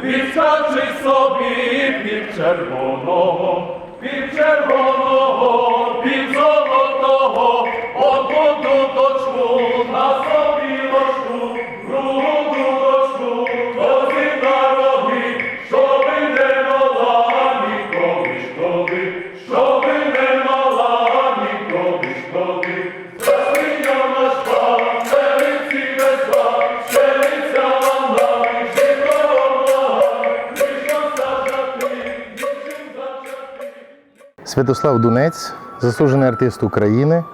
відскачи собі пів червоного, пів червоного, пів Святослав Дунець, заслужений артист України,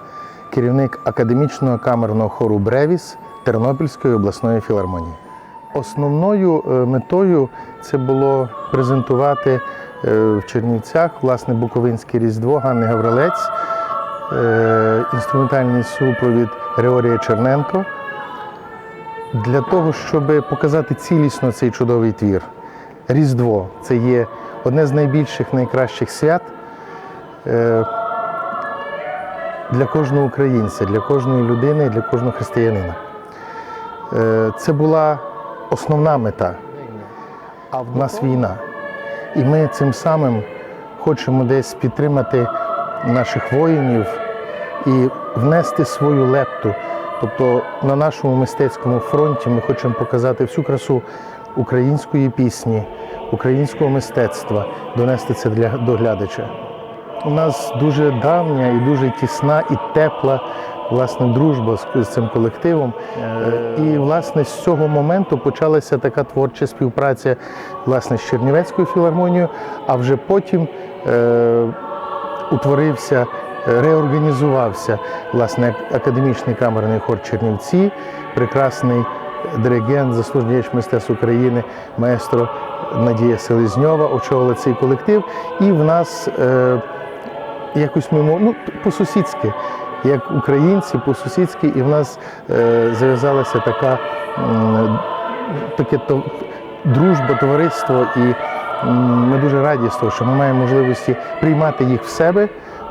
керівник академічного камерного хору Бревіс Тернопільської обласної філармонії. Основною е, метою це було презентувати е, в Чернівцях власне Буковинське Різдво Ганни Гаврилець, е, інструментальний супровід Григорія Черненко для того, щоб показати цілісно цей чудовий твір. Різдво це є одне з найбільших, найкращих свят для кожного українця, для кожної людини, для кожного християнина. Е, Це була основна мета. А в нас війна. І ми цим самим хочемо десь підтримати наших воїнів і внести свою лепту. Тобто на нашому мистецькому фронті ми хочемо показати всю красу української пісні, українського мистецтва, донести це для до глядача. У нас дуже давня і дуже тісна і тепла власне дружба з, цим колективом. Е, І власне з цього моменту почалася така творча співпраця власне з Чернівецькою філармонією, а вже потім е, утворився, е, реорганізувався власне академічний камерний хор Чернівці, прекрасний диригент, заслужений діяч мистецтв України, маестро Надія Селезньова очолила цей колектив. І в нас е, якось ми мов- ну, по-сусідськи, як українці, по-сусідськи, і в нас е, зав'язалася така м, таке то, дружба, товариство, і ми дуже раді з того, що ми маємо можливості приймати їх в себе.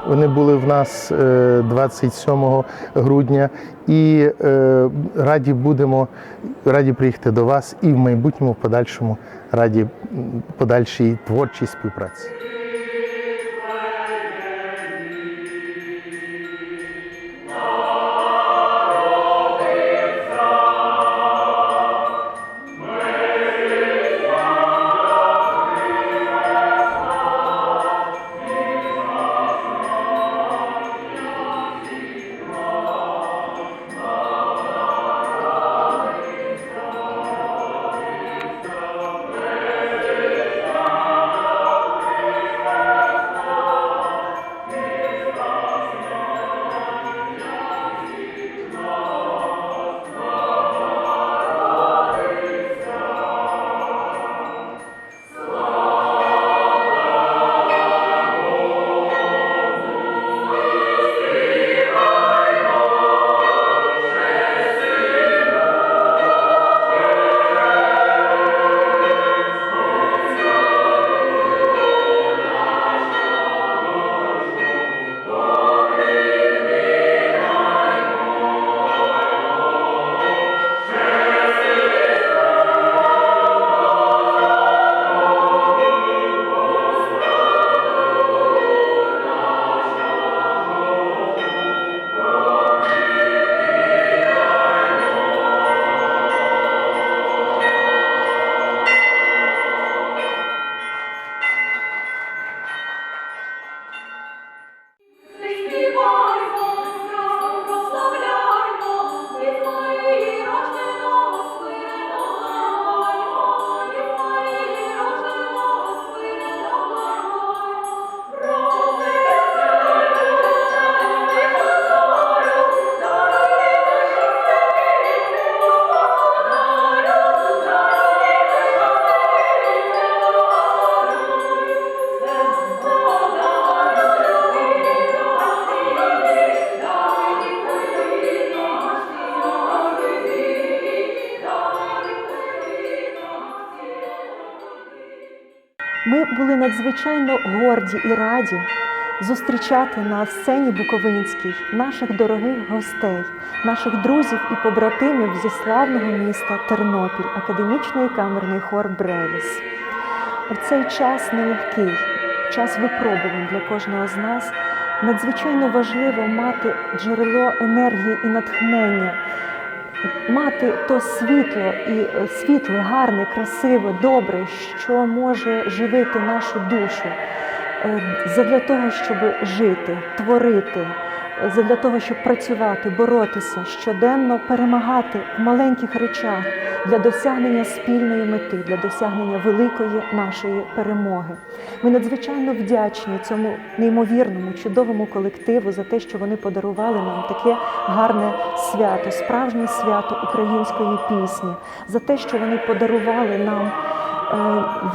Вони були в нас е, 27 грудня, і е, раді будемо раді приїхати до вас і в майбутньому, в подальшому раді подальшій творчій співпраці. Ми були надзвичайно горді і раді зустрічати на сцені Буковинській наших дорогих гостей, наших друзів і побратимів зі славного міста Тернопіль, академічний камерний хор Бревіс. У цей час нелегкий, час випробувань для кожного з нас. Надзвичайно важливо мати джерело енергії і натхнення, мати то світло і світло світле, гарне, красиве, добре, що може живити нашу душу е, задля того, щоб жити, творити, задля того, щоб працювати, боротися, щоденно перемагати в маленьких речах для досягнення спільної мети, для досягнення великої нашої перемоги. Ми надзвичайно вдячні цьому неймовірному, чудовому колективу за те, що вони подарували нам таке гарне свято, справжнє свято української пісні, за те, що вони подарували нам е,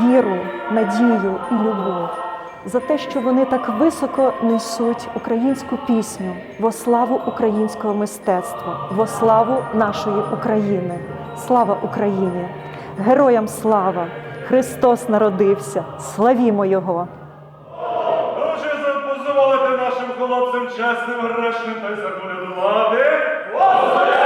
віру, надію і любов. За те, що вони так високо несуть українську пісню во славу українського мистецтва, во славу нашої України. Слава Україні! Героям слава! Христос народився! Славімо Його! Дуже дозволити нашим хлопцям чесним, грешним та й заколядувати. Господи!